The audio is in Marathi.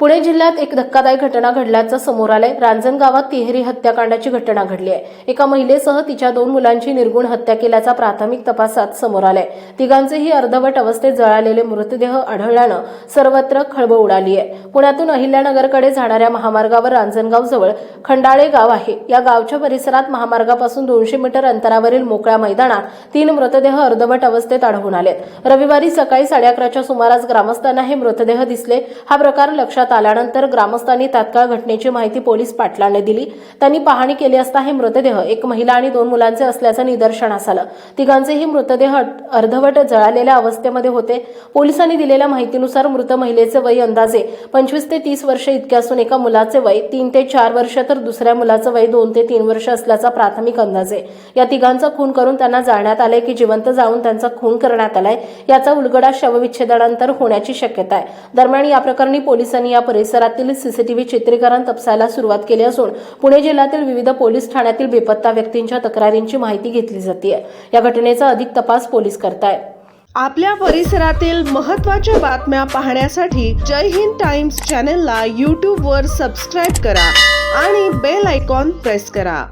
पुणे जिल्ह्यात एक धक्कादायक घटना घडल्याचं समोर आलंय. रांजण गावात तिहेरी हत्याकांडाची घटना घडली आहे. एका महिलेसह तिच्या दोन मुलांची निर्गुण हत्या केल्याचा प्राथमिक तपासात समोर आलाय. तिघांचेही अर्धवट अवस्थेत जळालेले मृतदेह आढळल्यानं सर्वत्र खळबळ उडाली आहे. पुण्यातून अहिल्यानगरकडे जाणाऱ्या महामार्गावर रांजणगाव जवळ खंडाळे गाव आहे. या गावच्या परिसरात महामार्गापासून दोनशे मीटर अंतरावरील मोकळ्या मैदानात तीन मृतदेह अर्धवट अवस्थेत आढळून आलेत. रविवारी सकाळी साडे अकराच्या सुमारास ग्रामस्थांना हे मृतदेह दिसले. हा प्रकार लक्षात लक्षात आल्यानंतर ग्रामस्थांनी तात्काळ घटनेची माहिती पोलीस पाटलाने दिली. त्यांनी पाहणी केली असता हे मृतदेह एक महिला आणि दोन मुलांचे असल्याचं निदर्शनास आलं. तिघांचेही मृतदेह अर्धवट जळालेल्या अवस्थेमध्ये होते. पोलिसांनी दिलेल्या माहितीनुसार मृत महिलेचे वय अंदाजे पंचवीस ते तीस वर्ष इतके असून एका मुलाचे वय तीन ते चार वर्ष तर दुसऱ्या मुलाचं वय दोन ते तीन वर्ष असल्याचा प्राथमिक अंदाज. आहे या तिघांचा खून करून त्यांना जाळण्यात आलंय की जिवंत जाळून त्यांचा खून करण्यात आलाय याचा उलगडा शवविच्छेदनानंतर होण्याची शक्यता आहे. दरम्यान या प्रकरणी पोलिसांनी या परिसरातील सीसीटीव्ही चित्रीकरण तपसायला सुरुवात केली असून पुणे जिल्ह्यातील विविध पोलीस ठाण्यातील बेपत्ता व्यक्तींच्या तक्रारींची माहिती घेतली जाते. या घटनेचा अधिक तपास पोलीस करतायत आपल्या परिसरातील महत्त्वाच्या बातम्या पाहण्यासाठी जय हिंद टाइम्स चॅनलला यूट्यूबवर सबस्क्राईब करा आणि बेल आयकॉन प्रेस करा.